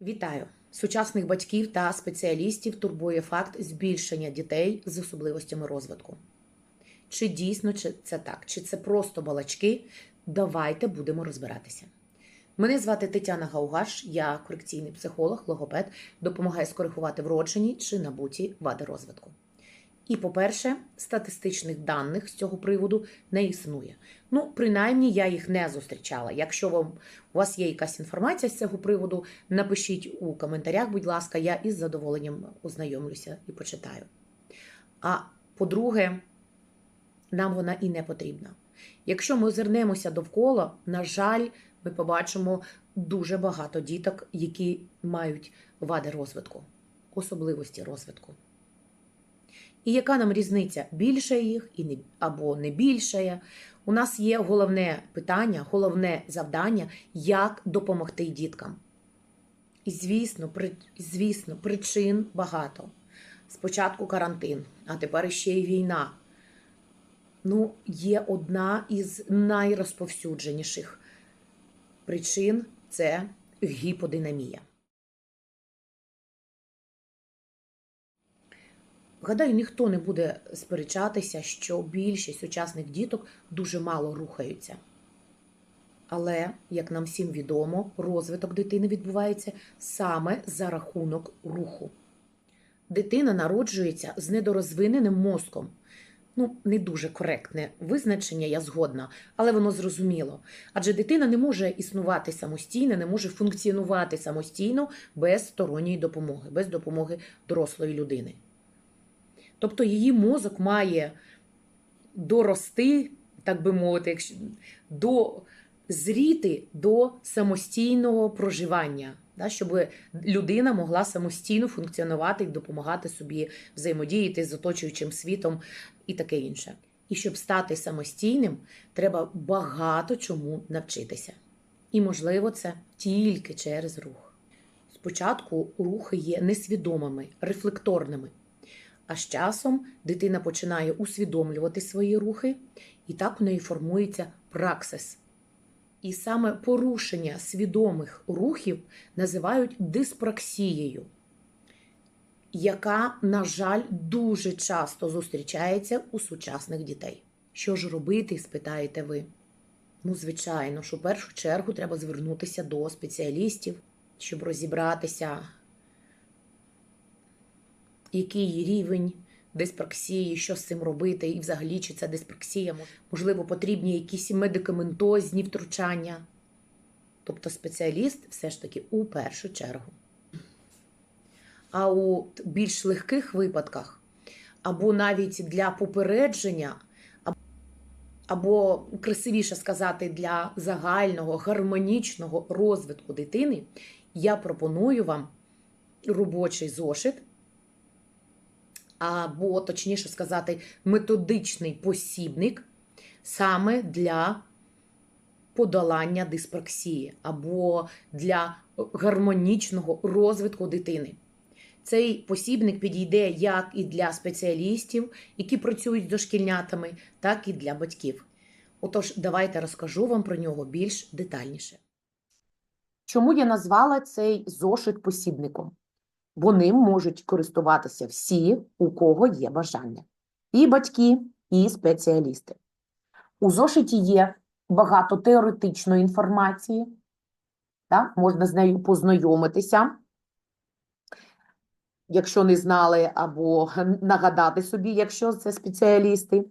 Вітаю! Сучасних батьків та спеціалістів турбує факт збільшення дітей з особливостями розвитку. Чи дійсно чи це так, чи це просто балачки? Давайте будемо розбиратися. Мене звати Тетяна Гаугаш, я корекційний психолог, логопед, допомагаю скоригувати вроджені чи набуті вади розвитку. І, по-перше, статистичних даних з цього приводу не існує. Ну, принаймні, я їх не зустрічала. Якщо вам у вас є якась інформація з цього приводу, напишіть у коментарях, будь ласка, я із задоволенням ознайомлюся і почитаю. А по-друге, нам вона і не потрібна. Якщо ми озирнемося довкола, на жаль, ми побачимо дуже багато діток, які мають вади розвитку, особливості розвитку. І яка нам різниця? Більше їх і не, або не більше? У нас є головне питання, головне завдання, як допомогти діткам. І звісно, при, звісно, причин багато. Спочатку карантин, а тепер ще й війна. Ну, є одна із найрозповсюдженіших причин це гіподинамія. Гадаю, ніхто не буде сперечатися, що більшість сучасних діток дуже мало рухаються. Але, як нам всім відомо, розвиток дитини відбувається саме за рахунок руху. Дитина народжується з недорозвиненим мозком. Ну, не дуже коректне визначення, я згодна, але воно зрозуміло. Адже дитина не може існувати самостійно, не може функціонувати самостійно без сторонньої допомоги, без допомоги дорослої людини. Тобто її мозок має дорости, так би мовити, якщо до зріти до самостійного проживання, да, щоб людина могла самостійно функціонувати і допомагати собі взаємодіяти з оточуючим світом і таке інше. І щоб стати самостійним, треба багато чому навчитися. І, можливо, це тільки через рух. Спочатку рухи є несвідомими, рефлекторними. А з часом дитина починає усвідомлювати свої рухи, і так у неї формується праксис. І саме порушення свідомих рухів називають диспраксією, яка, на жаль, дуже часто зустрічається у сучасних дітей. Що ж робити, спитаєте ви? Ну, звичайно, що в першу чергу треба звернутися до спеціалістів, щоб розібратися який рівень диспраксії, що з цим робити, і взагалі чи це диспраксія, можливо, потрібні якісь медикаментозні втручання. Тобто спеціаліст все ж таки у першу чергу. А у більш легких випадках, або навіть для попередження, або красивіше сказати, для загального гармонічного розвитку дитини, я пропоную вам робочий зошит або, точніше сказати, методичний посібник саме для подолання диспраксії, або для гармонічного розвитку дитини. Цей посібник підійде як і для спеціалістів, які працюють з дошкільнятами, так і для батьків. Отож, давайте розкажу вам про нього більш детальніше. Чому я назвала цей зошит посібником? Бо ним можуть користуватися всі, у кого є бажання. І батьки, і спеціалісти. У зошиті є багато теоретичної інформації, так? можна з нею познайомитися, якщо не знали, або нагадати собі, якщо це спеціалісти.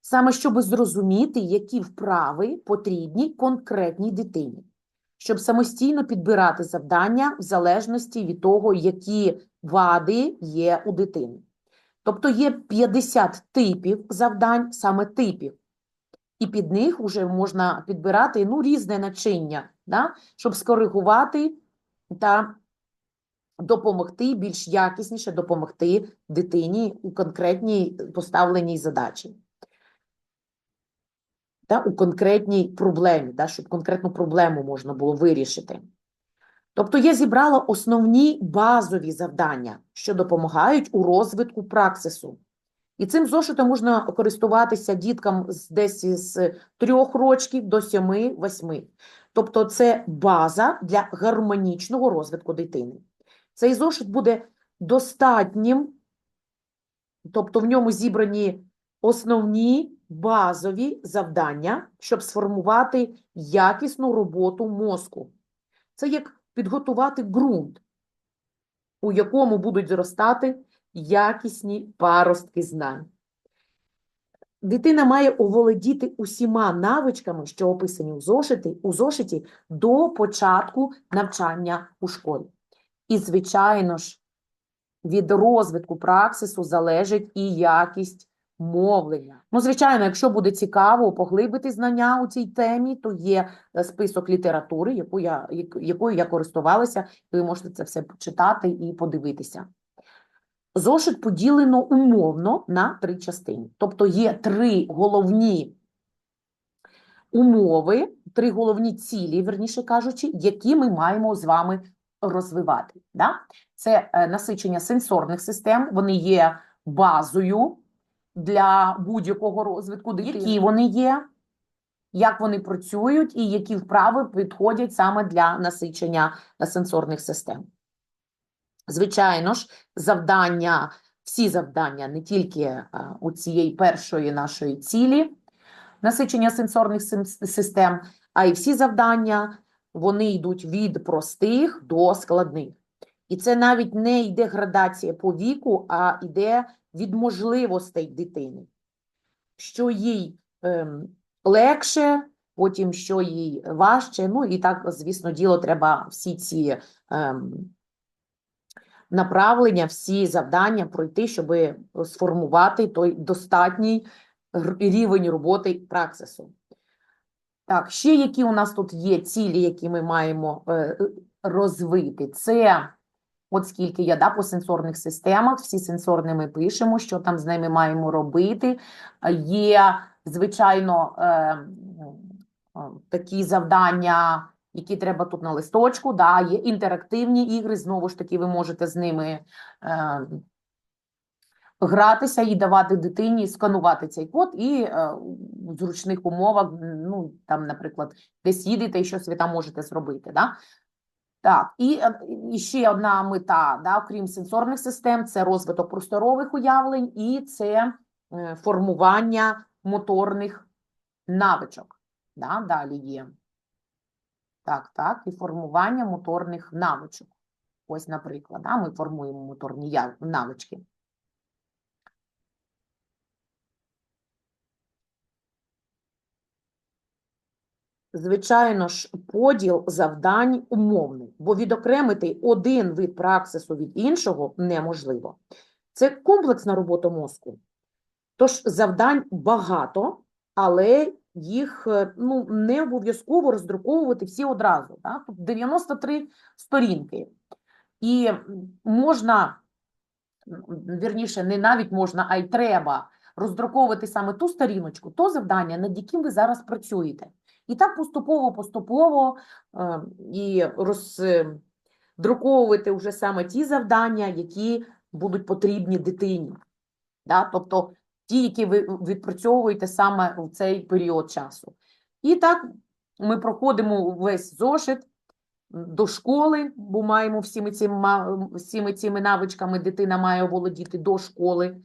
Саме щоб зрозуміти, які вправи потрібні конкретній дитині щоб самостійно підбирати завдання в залежності від того, які вади є у дитини. Тобто є 50 типів завдань, саме типів, і під них вже можна підбирати ну, різне начиння, да? щоб скоригувати та допомогти більш якісніше допомогти дитині у конкретній поставленій задачі та, у конкретній проблемі, та, щоб конкретну проблему можна було вирішити. Тобто я зібрала основні базові завдання, що допомагають у розвитку праксису. І цим зошитом можна користуватися діткам з десь з трьох років до сьоми-восьми. Тобто це база для гармонічного розвитку дитини. Цей зошит буде достатнім, тобто в ньому зібрані основні базові завдання, щоб сформувати якісну роботу мозку. Це як підготувати ґрунт, у якому будуть зростати якісні паростки знань. Дитина має оволодіти усіма навичками, що описані у зошиті, у зошиті до початку навчання у школі. І, звичайно ж, від розвитку праксису залежить і якість мовлення. Ну, звичайно, якщо буде цікаво поглибити знання у цій темі, то є е, список літератури, яку я, якою я користувалася, ви можете це все почитати і подивитися. Зошит поділено умовно на три частини. Тобто є три головні умови, три головні цілі, верніше кажучи, які ми маємо з вами розвивати. Да? Це е, насичення сенсорних систем, вони є базою для будь-якого розвитку, дитини. які вони є, як вони працюють і які вправи підходять саме для насичення е, сенсорних систем. Звичайно ж, завдання, всі завдання, не тільки е, у цієї першої нашої цілі насичення сенсорних систем, а й всі завдання, вони йдуть від простих до складних. І це навіть не йде градація по віку, а йде від можливостей дитини. Що їй ем, легше, потім що їй важче. Ну і так, звісно, діло треба всі ці ем, направлення, всі завдання пройти, щоб сформувати той достатній рівень роботи праксису. Так, ще які у нас тут є цілі, які ми маємо е, розвити? Це, от скільки я да, по сенсорних системах, всі сенсорні ми пишемо, що там з ними маємо робити. Є, звичайно, е, е, такі завдання, які треба тут на листочку. Да, є інтерактивні ігри, знову ж таки, ви можете з ними е, гратися і давати дитині сканувати цей код, і в зручних умовах, ну там, наприклад, десь їдете і щось ви там можете зробити. Да? Так, і, е, і ще одна мета, да, окрім сенсорних систем, це розвиток просторових уявлень і це е, формування моторних навичок. Да, далі є. Так, так, і формування моторних навичок. Ось, наприклад, да, ми формуємо моторні навички. Звичайно ж, поділ завдань умовний, бо відокремити один вид праксису від іншого неможливо. Це комплексна робота мозку. Тож завдань багато, але їх е, ну, не обов'язково роздруковувати всі одразу. Да? Тут 93 сторінки. І можна, вірніше, не навіть можна, а й треба роздруковувати саме ту сторіночку, то завдання, над яким ви зараз працюєте. І так поступово-поступово е, і роздруковувати вже саме ті завдання, які будуть потрібні дитині. Да? Тобто ті, які ви відпрацьовуєте саме в цей період часу. І так ми проходимо весь зошит до школи, бо маємо всіми цими, всіми цими навичками дитина має володіти до школи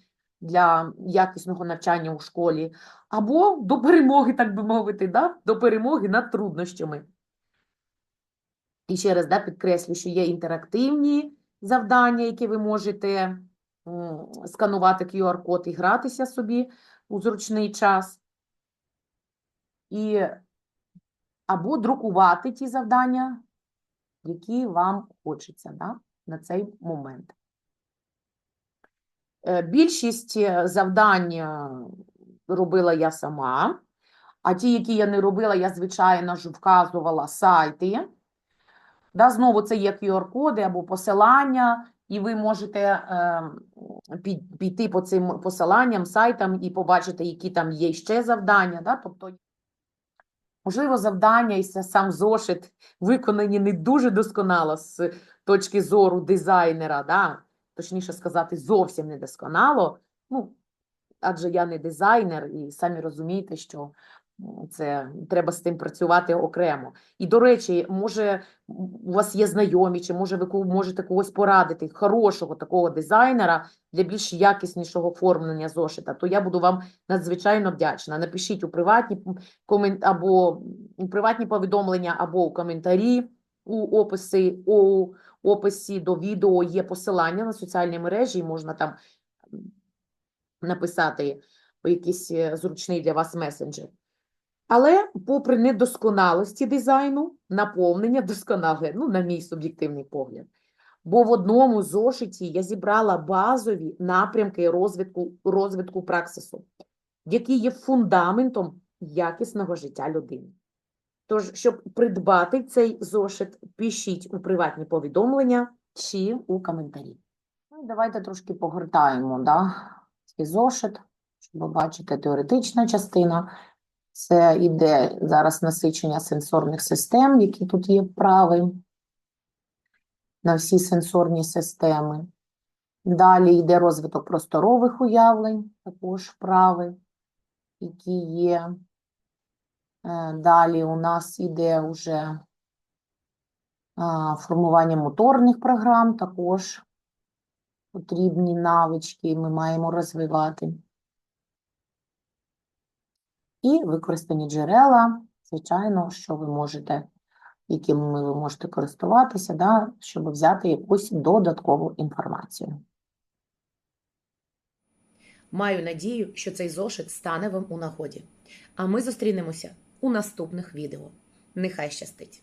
для якісного навчання у школі, або до перемоги, так би мовити, да? до перемоги над труднощами. І ще раз да, підкреслю, що є інтерактивні завдання, які ви можете сканувати QR-код і гратися собі у зручний час. І або друкувати ті завдання, які вам хочеться да, на цей момент. Е, Більшість е, завдань е, робила я сама, а ті, які я не робила, я, звичайно ж, вказувала сайти. Да, знову це є QR-коди або посилання, і ви можете е, піти по цим посиланням, сайтам і побачити, які там є ще завдання. Да? Тобто, можливо, завдання і са- сам зошит виконані не дуже досконало з точки зору дизайнера, да? Точніше сказати, зовсім недосконало. Ну, адже я не дизайнер, і самі розумієте, що Це треба з тим працювати окремо. І, до речі, може, у вас є знайомі, чи може ви можете когось порадити, хорошого такого дизайнера для більш якіснішого оформлення зошита, то я буду вам надзвичайно вдячна. Напишіть у приватні м, комен... або у приватні повідомлення, або у коментарі у описі, у описі до відео є посилання на соціальні мережі, і можна там написати якийсь е, зручний для вас месенджер. Але попри недосконалості дизайну, наповнення досконале, ну, на мій суб'єктивний погляд. Бо в одному зошиті я зібрала базові напрямки розвитку, розвитку праксису, які є фундаментом якісного життя людини. Тож, щоб придбати цей зошит, пишіть у приватні повідомлення чи у коментарі. Ну, і давайте трошки погортаємо да, цей зошит, щоб побачити теоретична частина. Це іде зараз насичення сенсорних систем, які тут є вправи на всі сенсорні системи. Далі йде розвиток просторових уявлень, також вправи, які є. Е, Далі у нас іде вже формування моторних програм, також потрібні навички ми маємо розвивати. І використані джерела, звичайно, що ви можете, якими ви можете користуватися, да, щоб взяти якусь додаткову інформацію. Маю надію, що цей зошит стане вам у нагоді. А ми зустрінемося у наступних відео. Нехай щастить!